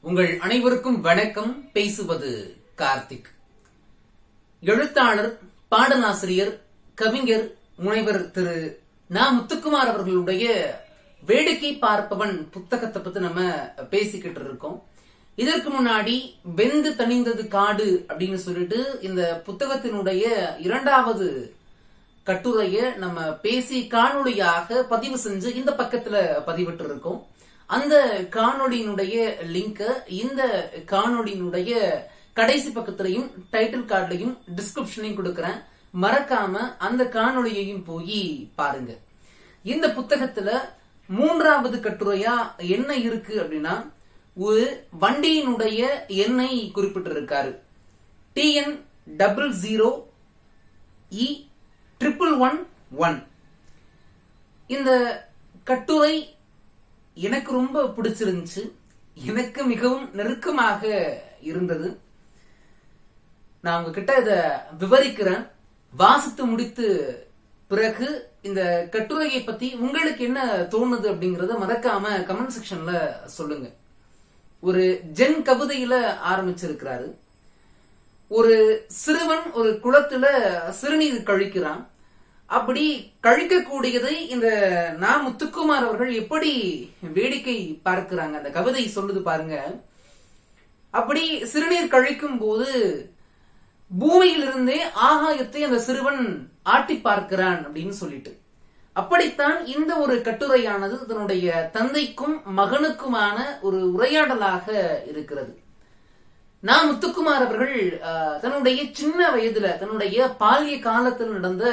உங்கள் அனைவருக்கும் வணக்கம். பேசுவது கார்த்திக். எழுத்தாளர் பாடலாசிரியர் கவிஞர் முனைவர் திரு நா. முத்துக்குமார் அவர்களுடைய வேடிக்கை பார்ப்பவன் புத்தகத்தை பத்தி நம்ம பேசிக்கிட்டு இருக்கோம். இதற்கு முன்னாடி வெந்து தணிந்தது காடு அப்படின்னு சொல்லிட்டு இந்த புத்தகத்தினுடைய இரண்டாவது கட்டுரைய நம்ம பேசி காணொளியாக பதிவு செஞ்சு இந்த பக்கத்துல பதிவிட்டு இருக்கோம். அந்த காணொளியினுடைய லிங்கை இந்த காணொளியினுடைய கடைசி பக்கத்திலையும் டைட்டில் கார்டுலையும் டிஸ்கிரிப்ஷனையும் கொடுக்கறேன். மறக்காம அந்த காணொளியையும் போய் பாருங்க. இந்த புத்தகத்துல மூன்றாவது கட்டுரையா என்ன இருக்கு அப்படின்னா ஒரு வண்டியினுடைய எண்ணை குறிப்பிட்டிருக்காரு. TN double zero E triple one one இந்த கட்டுரை எனக்கு ரொம்ப பிடிச்சிருந்துச்சு. எனக்கு மிகவும் நெருக்கமாக இருந்தது. நான் உங்ககிட்ட இத விவரிக்கிறேன். வாசித்து முடித்து பிறகு இந்த கட்டுரையை பத்தி உங்களுக்கு என்ன தோணுது அப்படிங்கறத மறக்காம கமெண்ட் செக்ஷன்ல சொல்லுங்க. ஒரு ஜென் கவிதையில ஆரம்பிச்சிருக்கிறாரு. ஒரு சிறுவன் ஒரு குளத்துல சிறுநீர் கழிக்கிறான். அப்படி கழிக்கக்கூடியதை இந்த நா முத்துக்குமார் அவர்கள் எப்படி வேடிக்கை பார்க்கிறாங்க? அந்த கவிதை சொல்லுது பாருங்க. அப்படி சிறுநீர் கழிக்கும் போது பூமியிலிருந்தே ஆகாயத்தை அந்த சிறுவன் ஆட்டி பார்க்கிறான் அப்படின்னு சொல்லிட்டு. அப்படித்தான் இந்த ஒரு கட்டுரையானது தன்னுடைய தந்தைக்கும் மகனுக்குமான ஒரு உரையாடலாக இருக்கிறது. நான் முத்துக்குமார் அவர்கள் அஹ், தன்னுடைய சின்ன வயதுல தன்னுடைய பால்ய காலத்தில் நடந்த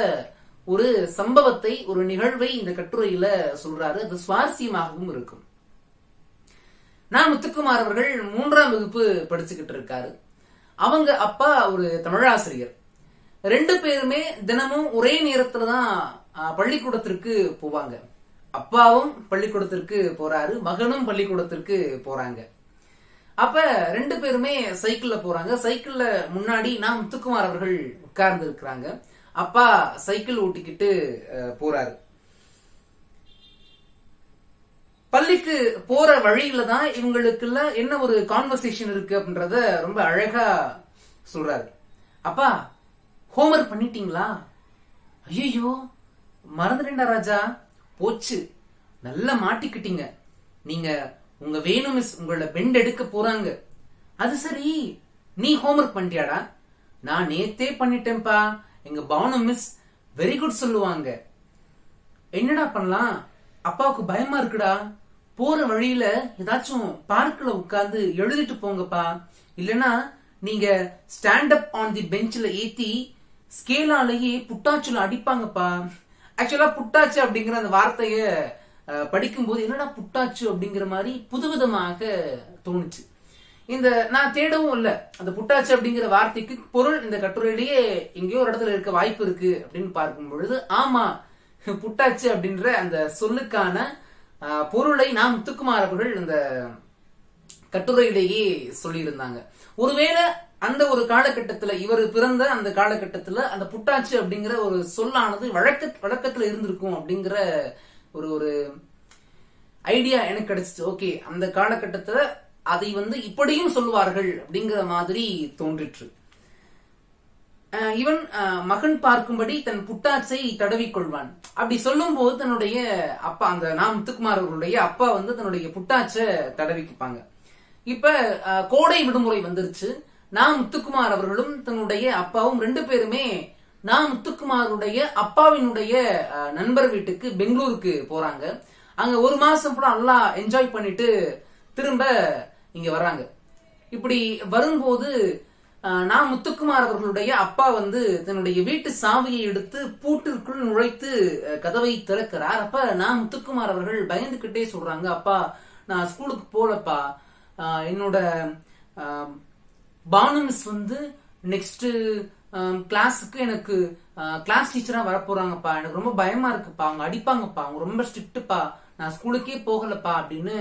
ஒரு சம்பவத்தை ஒரு நிகழ்வை இந்த கட்டுரையில சொல்றாரு. அது சுவாரஸ்யமாகவும் இருக்கும். நான் முத்துக்குமார் அவர்கள் மூன்றாம் வகுப்பு படிச்சுக்கிட்டு இருக்காரு. அவங்க அப்பா ஒரு தமிழாசிரியர். ரெண்டு பேருமே தினமும் ஒரே நேரத்துல தான் பள்ளிக்கூடத்திற்கு போவாங்க. அப்பாவும் பள்ளிக்கூடத்திற்கு போறாரு. மகனும் பள்ளிக்கூடத்திற்கு போறாங்க. அப்ப ரெண்டு பேருமே சைக்கிள்ல போறாங்க. சைக்கிள்ல முன்னாடி நான் முத்துக்குமார் அவர்கள் உட்கார்ந்து இருக்கிறாங்க அப்பா சைக்கிள் ஓட்டிக்கிட்டு போறாரு. பள்ளிக்கு போற வழியில தான் இவங்களுக்குள்ள என்ன ஒரு கான்வர்சேஷன் இருக்கு அப்படின்றத ரொம்ப அழகா சொல்றாரு. அப்பா ஹோம்ஒர்க் பண்ணிட்டீங்களா? ஐயோ மறந்துட்டேன்டா ராஜா. போச்சு. நல்லா மாட்டிக்கிட்டீங்க. நீங்க உங்க வேணு மிஸ் உங்களோட பெண்ட் எடுக்க போறாங்க. அது சரி நீ ஹோம்ஒர்க் பண்ணிட்டியாடா? நான் நேத்தே பண்ணிட்டேன்ப்பா. எங்க பவனு மிஸ் வெரி குட் சொல்லுவாங்க. என்னடா பண்ணலாம்? அப்பாவுக்கு பயமா இருக்குடா. போற வழியில ஏதாச்சும் பார்க்ல உட்காந்து எழுதிட்டு போங்கப்பா. இல்லனா நீங்க ஸ்டாண்ட் அப் ஆன் தி பெஞ்ச்ல ஏத்தி ஸ்கேலாலேயே புட்டாச்சுல அடிப்பாங்கப்பா. ஆக்சுவலா புட்டாச்சு அப்படிங்கிற அந்த வார்த்தைய படிக்கும்போது என்னடா புட்டாச்சு அப்படிங்கிற மாதிரி புதுவிதமாக தோணுச்சு. இந்த நான் தேடவும் இல்ல. அந்த புட்டாச்சு அப்படிங்கிற வார்த்தைக்கு பொருள் இந்த கட்டுரையிலேயே எங்கேயோ ஒரு இடத்துல இருக்க வாய்ப்பு இருக்கு அப்படின்னு பார்க்கும் பொழுது ஆமா புட்டாச்சு அப்படின்ற அந்த சொல்லுக்கான பொருளை நாம் முத்துக்குமார் அவர்கள் இந்த கட்டுரையிலேயே சொல்லியிருந்தாங்க. ஒருவேளை அந்த ஒரு காலகட்டத்துல இவர் பிறந்த அந்த காலகட்டத்துல அந்த புட்டாச்சு அப்படிங்கிற ஒரு சொல்லானது வழக்க வழக்கத்துல இருந்திருக்கும் அப்படிங்கிற ஒரு ஒரு ஐடியா எனக்கு கிடைச்சிச்சு. ஓகே அந்த காலகட்டத்துல அதை வந்து இப்படியும் சொல்லுவார்கள் அப்படிங்கிற மாதிரி தோன்றிற்று. அஹ் இவன் அஹ், மகன் பார்க்கும்படி தன் புட்டாச்சை தடவிக்கொள்வான். அப்படி சொல்லும் போது தன்னுடைய அப்பா அந்த நாம் முத்துக்குமார் அவர்களுடைய அப்பா வந்து தன்னுடைய புட்டாச்சை தடவிக்குப்பாங்க இப்ப அஹ், கோடை விடுமுறை வந்துருச்சு. நாம் முத்துக்குமார் அவர்களும் தன்னுடைய அப்பாவும் ரெண்டு பேருமே நாம் முத்துக்குமாருடைய அப்பாவினுடைய அஹ், நண்பர் வீட்டுக்கு பெங்களூருக்கு போறாங்க. அங்க ஒரு மாசம் கூட நல்லா என்ஜாய் பண்ணிட்டு திரும்ப இங்க வர்றாங்க. இப்படி வரும்போது நான் முத்துக்குமார் அவர்களுடைய அப்பா வந்து தன்னுடைய வீட்டு சாவியை எடுத்து பூட்டிற்குள் நுழைத்து கதவை திறக்கிறார். அப்ப நான் முத்துக்குமார் அவர்கள் பயந்துகிட்டே சொல்றாங்க அப்பா நான் ஸ்கூலுக்கு போலப்பா. என்னோட பானு மிஸ் வந்து நெக்ஸ்ட் கிளாஸுக்கு எனக்கு கிளாஸ் டீச்சரா வரப்போறாங்கப்பா. எனக்கு ரொம்ப பயமா இருக்குப்பா. அவங்க அடிப்பாங்கப்பா. அவங்க ரொம்ப ஸ்ட்ரிக்ட்டுப்பா நான் ஸ்கூலுக்கே போகலப்பா அப்படின்னு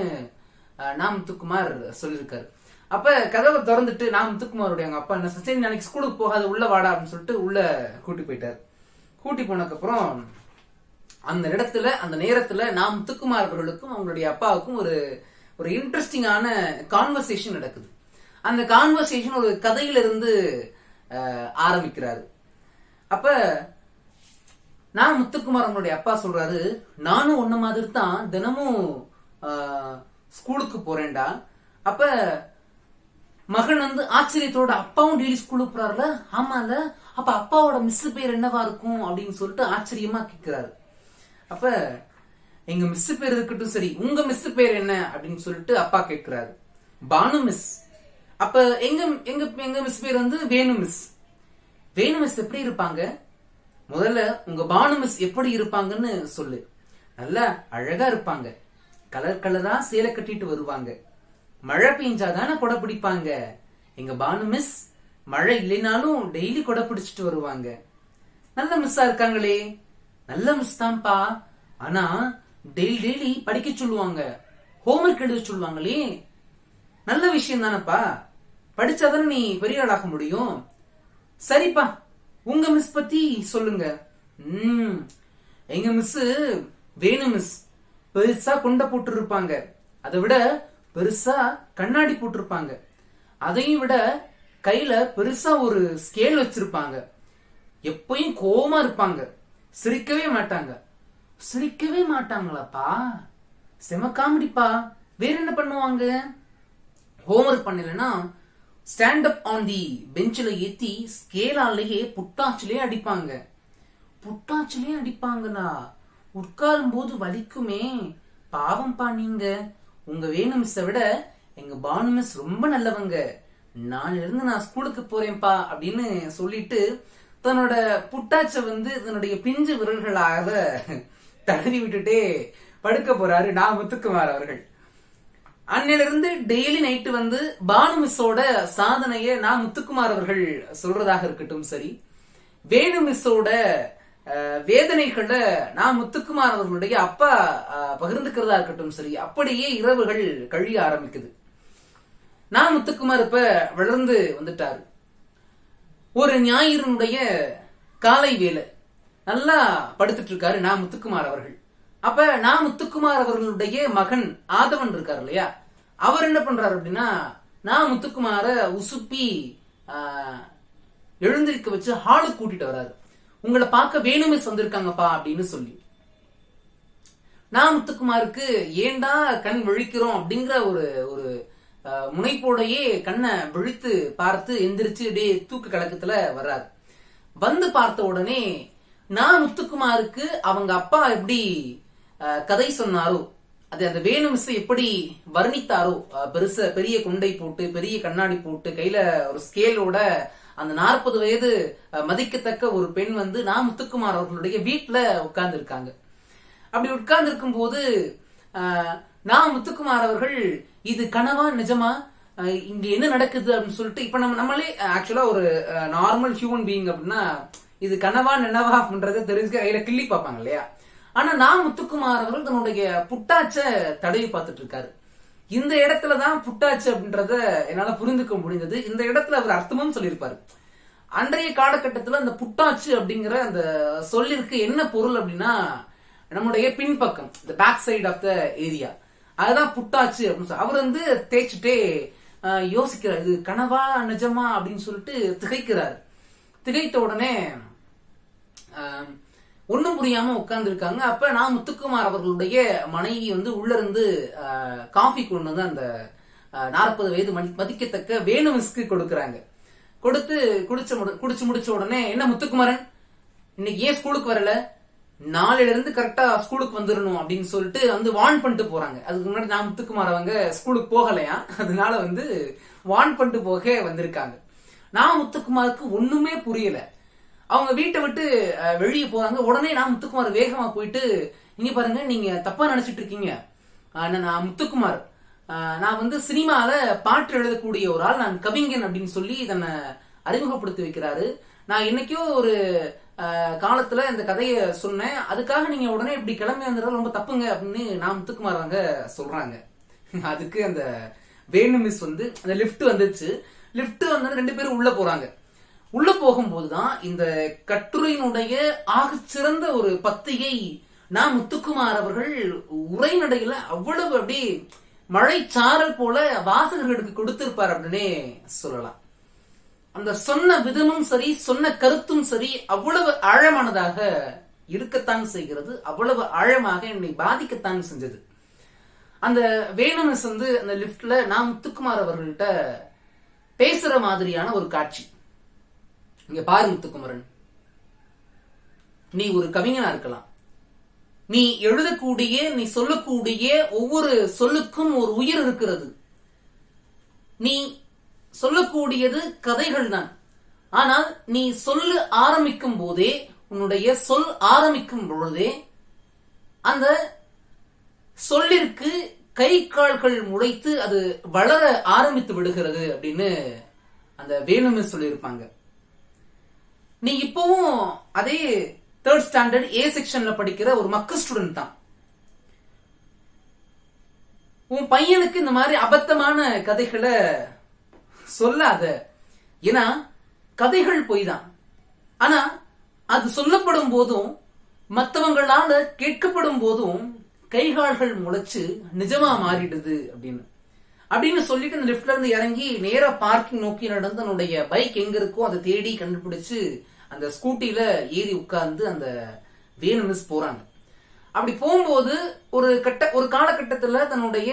நாம் நா முத்துக்குமார் சொல்லியிருக்காரு. அப்ப கதவை திறந்துட்டு நாம் முத்துக்குமாருடைய அவங்க அப்பா என்ன சொன்னாரு, சரி நாளைக்கு ஸ்கூலுக்கு போகாத உள்ள வாடா அப்படின்னு சொல்லிட்டு உள்ள கூட்டி போயிட்டார். கூட்டி போனதுக்கு அப்புறம் அந்த இடத்துல அந்த நேரத்துல நாம் முத்துக்குமார் அவர்களுக்கும் அவங்களுடைய அப்பாவுக்கும் ஒரு ஒரு இன்ட்ரெஸ்டிங்கான கான்வர்சேஷன் நடக்குது. அந்த கான்வர்சேஷன் ஒரு கதையிலிருந்து ஆரம்பிக்கிறாரு. அப்ப நான் முத்துக்குமார் அவங்களுடைய அப்பா சொல்றாரு நானும் ஒன்ன மாதிரி தான் தினமும் ஸ்கூலுக்கு போறேன்டா. அப்ப மகன் வந்து ஆச்சரியத்தோட அப்பாவும் டெய்லி ஸ்கூலுக்கு போறாருல? ஆமால. அப்ப அப்பாவோட மிஸ் பேர் என்னவா இருக்கும் அப்படின்னு சொல்லிட்டு ஆச்சரியமா கேட்கிறாரு அப்ப எங்க மிஸ் பேர் இருக்கட்டும் சரி உங்க மிஸ் பேர் என்ன அப்படின்னு சொல்லிட்டு அப்பா கேட்கிறாரு பானு மிஸ் அப்ப எங்க எங்க எங்க மிஸ் பேர் வந்து வேணு மிஸ் வேணு மிஸ் எப்படி இருப்பாங்க? முதல்ல உங்க பானு மிஸ் எப்படி இருப்பாங்கன்னு சொல்லு. நல்லா அழகா இருப்பாங்க. கலர் கலரா சேலை கட்டிட்டு வருவாங்க. மழை பெஞ்சாதானே கொடை பிடிப்பாங்க. எங்க பானு மிஸ் மழை இல்லைனாலும் டெய்லி கொடை பிடிச்சிட்டு வருவாங்க. நல்ல மிஸ்ஸா இருக்காங்களே. நல்ல மிஸ் தான்ப்பா. ஆனா டெய்லி டெய்லி படிக்க சொல்லுவாங்க. ஹோம்ஒர்க் எழுத சொல்லுவாங்களே. நல்ல விஷயம் தானப்பா. படிச்சாதானே நீ பெரிய ஆளாக முடியும். சரிப்பா உங்க மிஸ் பத்தி சொல்லுங்க. ம் எங்க மிஸ் வேணு மிஸ் பெருசா கொண்ட போட்டிருப்பாங்க. அதை விட பெருசா கண்ணாடி போட்டிருப்பாங்க. அதையும் விட கையில பெருசா ஒரு ஸ்கேல் வச்சிருப்பாங்க. எப்பயும் கோவமா இருப்பாங்க. சிரிக்கவே மாட்டாங்க. சிரிக்கவே மாட்டாங்களாப்பா? செம காமெடிப்பா. வேற என்ன பண்ணுவாங்க? ஹோம்ஒர்க் பண்ணலன்னா ஸ்டாண்ட் அப் ஆன் தி பெஞ்சில் ஏத்தி ஸ்கேலாலேயே புட்டாச்சிலே அடிப்பாங்க. புட்டாச்சிலே அடிப்பாங்களா? உட்காரும் போது வலிக்குமே. பாவம்ப்பா நீங்க. உங்க வேணு மிஸ்ஸை விட எங்க பானு மிஸ் ரொம்ப நல்லவங்க. நான் இருந்து நான் ஸ்கூலுக்கு போறேன்ப்பா அப்படின்னு சொல்லிட்டு தன்னோட புட்டாச்ச வந்து தன்னுடைய பிஞ்சு விரல்களாக தடவி விட்டுட்டே படுக்க போறாரு நான் முத்துக்குமார் அவர்கள். அன்னிலிருந்து டெய்லி நைட்டு வந்து பானு மிஸ்ஸோட சாதனையை நான் முத்துக்குமார் அவர்கள் சொல்றதாக இருக்கட்டும் சரி. வேணு மிஸ்ஸோட வேதனைகளை நான் முத்துக்குமார் அவர்களுடைய அப்பா அஹ், பகிர்ந்துக்கிறதா இருக்கட்டும் சரி அப்படியே இரவுகள் கழிய ஆரம்பிக்குது. நான் முத்துக்குமார் இப்ப வளர்ந்து வந்துட்டாரு. ஒரு ஞாயிறினுடைய காலை வேலை நல்லா படுத்துட்டு இருக்காரு நான் முத்துக்குமார் அவர்கள். அப்ப நான் முத்துக்குமார் அவர்களுடைய மகன் ஆதவன் இருக்காரு இல்லையா? அவர் என்ன பண்றாரு அப்படின்னா நான் முத்துக்குமார உசுப்பி எழுந்திருக்க வச்சு ஹாலுக்கு கூட்டிட்டு வராரு. உங்களை பார்க்க வேணுமே வந்திருக்காங்கப்பா அப்படின்னு சொல்லி. நான் முத்துக்குமாருக்கு ஏண்டா கண் விழிக்கிறோம் அப்படிங்கிற ஒரு ஒரு முனைப்போடையே கண்ணை விழித்து பார்த்து எந்திரிச்சு அப்படியே தூக்க கலக்கத்துல வர்றாரு. வந்து பார்த்த உடனே நான் முத்துக்குமாருக்கு அவங்க அப்பா எப்படி கதை சொன்னாரோ அது அந்த வேணு மிஸ் எப்படி வர்ணித்தாரோ பெருச பெரிய குண்டை போட்டு பெரிய கண்ணாடி போட்டு கையில ஒரு ஸ்கேலோட அந்த நாற்பது வயது மதிக்கத்தக்க ஒரு பெண் வந்து நான் முத்துக்குமார் அவர்களுடைய வீட்டுல உட்கார்ந்து இருக்காங்க அப்படி உட்கார்ந்து இருக்கும் போது நான் முத்துக்குமார் அவர்கள் இது கனவா நிஜமா? இங்க என்ன நடக்குது அப்படின்னு சொல்லிட்டு இப்ப நம்ம நம்மளே ஆக்சுவலா ஒரு நார்மல் ஹியூமன் பீயிங் அப்படின்னா இது கனவா நினவா அப்படின்றத தெரிஞ்சுக்க கையில கிள்ளி பார்ப்பாங்க இல்லையா? ஆனா நான் முத்துக்குமார் அவர்கள் தன்னுடைய புட்டாச்ச தடவி பார்த்துட்டு இருக்காரு. இந்த இடத்துல தான் புட்டாச்சு அப்படின்றத என்னால புரிந்துக்க முடிந்தது. இந்த இடத்துல அவர் அர்த்தமும் சொல்லியிருப்பாரு. அன்றைய காலகட்டத்தில் அந்த புட்டாச்சு அப்படிங்கிற அந்த சொல்லிற்கு என்ன பொருள் அப்படின்னா நம்முடைய பின்பக்கம் இந்த back side of the area அதுதான் புட்டாச்சு அப்படின்னு சொல்லி அவர் வந்து தேய்ச்சிட்டே யோசிக்கிறார். இது கனவா நிஜமா அப்படின்னு சொல்லிட்டு திகைக்கிறார். திகைத்த உடனே ஒன்றும் புரியாம உட்கார்ந்துருக்காங்க. அப்ப நான் முத்துக்குமார் அவர்களுடைய மனைவி வந்து உள்ள இருந்து காஃபி கொண்டு வந்து அந்த நாற்பது வயது மதி- மதிக்கத்தக்க வேணு மிஸ்க்கு கொடுக்குறாங்க. கொடுத்து குடிச்ச குடிச்சு முடிச்ச உடனே என்ன முத்துக்குமாரன்? இன்னைக்கு ஏன் ஸ்கூலுக்கு வரல? நாளையில இருந்து கரெக்டா ஸ்கூலுக்கு வந்துடணும் அப்படின்னு சொல்லிட்டு வந்து வார்ன் பண்ணிட்டு போறாங்க. அதுக்கு முன்னாடி நான் முத்துக்குமார் அவங்க ஸ்கூலுக்கு போகலையா? அதனால வந்து வார்ன் பண்ணிட்டு போக வந்திருக்காங்க. நான் முத்துக்குமாருக்கு ஒண்ணுமே புரியல. அவங்க வீட்டை விட்டு வெளியே போறாங்க. உடனே நான் முத்துக்குமார் வேகமா போயிட்டு இங்க பாருங்க நீங்க தப்பா நினைச்சிட்டு இருக்கீங்க. நான் முத்துக்குமார். நான் வந்து சினிமால பாட்டு எழுதக்கூடிய ஒரு ஆள். நான் கவிஞன் அப்படின்னு சொல்லி தன்னை அறிமுகப்படுத்தி வைக்கிறாரு. நான் என்னைக்கோ ஒரு காலத்துல இந்த கதையை சொன்னேன். அதுக்காக நீங்க உடனே இப்படி கிளம்பி வந்துடுறது ரொம்ப தப்புங்க அப்படின்னு நான் முத்துக்குமார் அவங்க சொல்றாங்க. அதுக்கு அந்த வேணு மிஸ் வந்து அந்த லிஃப்ட் வந்துச்சு லிஃப்ட் வந்து ரெண்டு பேரும் உள்ள போறாங்க. உள்ள போகும்போதுதான் இந்த கட்டுரையினுடைய ஆகச்சிறந்த ஒரு பத்தியை நான் முத்துக்குமார் அவர்கள் உரைநடையில அவ்வளவு அப்படியே மழை சாரல் போல வாசகர்களுக்கு கொடுத்திருப்பார் அப்படின்னே சொல்லலாம். அந்த சொன்ன விதமும் சரி சொன்ன கருத்தும் சரி அவ்வளவு ஆழமானதாக இருக்கத்தான் செய்கிறது அவ்வளவு ஆழமாக என்னை பாதிக்கத்தான் செஞ்சது. அந்த வேணுமஸ் வந்து அந்த லிப்ட்ல நான் முத்துக்குமார் அவர்கள்ட்ட பேசுற மாதிரியான ஒரு காட்சி. இங்க பாரு முத்துக்குமரன். நீ ஒரு கவிஞனா இருக்கலாம். நீ எழுதக்கூடிய நீ சொல்லக்கூடிய ஒவ்வொரு சொல்லுக்கும் ஒரு உயிர் இருக்கிறது. நீ சொல்லக்கூடியது கதைகள் தான். ஆனால் நீ சொல்லு ஆரம்பிக்கும் போதே உன்னுடைய சொல் ஆரம்பிக்கும் பொழுதே அந்த சொல்லிற்கு கை கால்கள் முளைத்து அது வளர ஆரம்பித்து விடுகிறது அப்படின்னு அந்த வேணுமே சொல்லியிருப்பாங்க. நீ இப்பவும் அதே தேர்ட் ஸ்டாண்டர்ட் ஏ செக்ஷன்ல படிக்கிற ஒரு மக்க ஸ்டூடெண்ட் தான். உன் பையனுக்கு இந்த மாதிரி அபத்தமான கதைகளை சொல்லாத. ஏன்னா கதைகள் பொய் தான் ஆனா அது சொல்லப்படும் போதும் மற்றவங்களால கேட்கப்படும் போதும் கைகால்கள் முளைச்சு நிஜமா மாறிடுது அப்படின்னு. அப்படின்னு சொல்லிட்டு அந்த லிப்ட்ல இருந்து இறங்கி நேரா பார்க்கிங் நோக்கி நடந்து தன்னுடைய பைக் எங்க இருக்கோ அதை தேடி கண்டுபிடிச்சு அந்த ஸ்கூட்டியில ஏறி உட்கார்ந்து அந்த வேணுமிஸ் போறாங்க. அப்படி போகும்போது ஒரு கட்ட ஒரு காலகட்டத்துல தன்னுடைய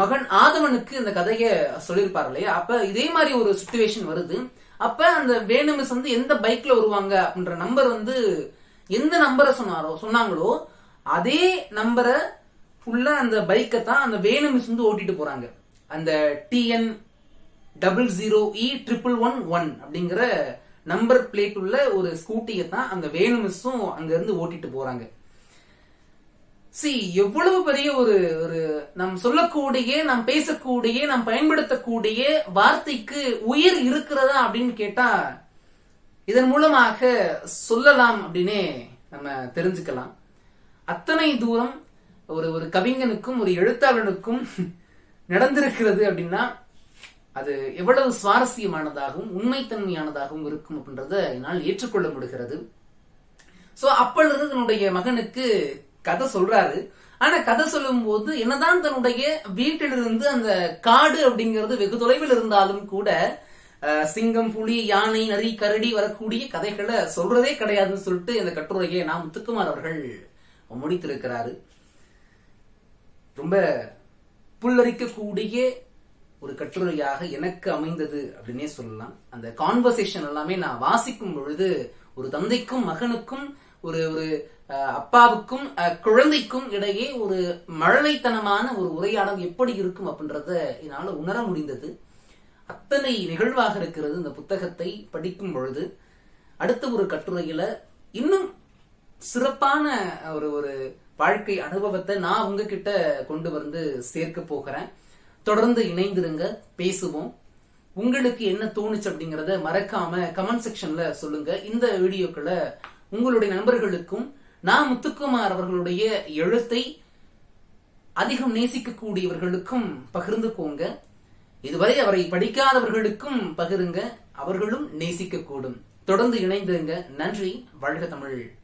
மகன் ஆதவனுக்கு இந்த கதையை சொல்லியிருப்பார் இல்லையா? அப்ப இதே மாதிரி ஒரு சுச்சுவேஷன் வருது. அப்ப அந்த வேணு மிஸ் வந்து எந்த பைக்ல வருவாங்க அப்படின்ற நம்பர் வந்து எந்த நம்பரை சொன்னாரோ சொன்னாங்களோ அதே நம்பரை ஃபுல்லா அந்த பைக்கை தான் அந்த வேணு மிஸ் வந்து ஓட்டிட்டு போறாங்க. அந்த TN double zero E triple one one அப்படிங்கிற நம்பர் பிளேட் உள்ள ஒரு ஸ்கூட்டியை தான் அந்த வேணுமிஸும் அங்க இருந்து ஓட்டிட்டு போறாங்க. சி எவ்வளவு பெரிய ஒரு ஒரு நாம் சொல்லக்கூடிய நாம் பேசக்கூடிய நாம் பயன்படுத்தக்கூடிய வார்த்தைக்கு உயிர் இருக்கிறதா அப்படின்னு கேட்டா இதன் மூலமாக சொல்லலாம் அப்படின்னே நம்ம தெரிஞ்சுக்கலாம். அத்தனை தூரம் ஒரு ஒரு கவிஞனுக்கும் ஒரு எழுத்தாளனுக்கும் நடந்திருக்கிறது அப்படின்னா அது எவ்வளவு சுவாரஸ்யமானதாகவும் உண்மைத்தன்மையானதாகவும் இருக்கும் அப்படின்றத என்னால் ஏற்றுக்கொள்ள முடிகிறது. சோ அப்பொழுது தன்னுடைய மகனுக்கு கதை சொல்றாரு. ஆனா கதை சொல்லும் போது என்னதான் தன்னுடைய வீட்டிலிருந்து அந்த காடு அப்படிங்கிறது வெகு தொலைவில் இருந்தாலும் கூட சிங்கம் புலி யானை நரி கரடி வரக்கூடிய கதைகளை சொல்றதே கிடையாதுன்னு சொல்லிட்டு இந்த கட்டுரையை நாம் முத்துக்குமார் அவர்கள் முடித்திருக்கிறாரு. ரொம்ப புல்லரிக்கக்கூடிய ஒரு கட்டுரையாக எனக்கு அமைந்தது அப்படின்னே சொல்லலாம். அந்த கான்வர்சேஷன் எல்லாமே நான் வாசிக்கும் பொழுது ஒரு தந்தைக்கும் மகனுக்கும் ஒரு ஒரு அப்பாவுக்கும் குழந்தைக்கும் இடையே ஒரு மழலைத்தனமான ஒரு உரையாடல் எப்படி இருக்கும் அப்படின்றத என்னால் உணர முடிந்தது. அத்தனை நிகழ்வாக இருக்கிறது இந்த புத்தகத்தை படிக்கும் பொழுது. அடுத்த ஒரு கட்டுரையில இன்னும் சிறப்பான ஒரு ஒரு வாழ்க்கை அனுபவத்தை நான் உங்ககிட்ட கொண்டு வந்து சேர்க்க போகிறேன். தொடர்ந்து இணைந்திருங்க பேசுவோம். உங்களுக்கு என்ன தோணுச்சு அப்படிங்கறத மறக்காம கமெண்ட் செக்ஷன்ல சொல்லுங்க. இந்த வீடியோக்களை உங்களுடைய நண்பர்களுக்கும் நான் முத்துக்குமார் அவர்களுடைய எழுத்தை அதிகம் நேசிக்கக்கூடியவர்களுக்கும் பகிர்ந்துக்கோங்க. இதுவரை அவரை படிக்காதவர்களுக்கும் பகிருங்க. அவர்களும் நேசிக்கக்கூடும். தொடர்ந்து இணைந்திருங்க. நன்றி. வாழ்க தமிழ்.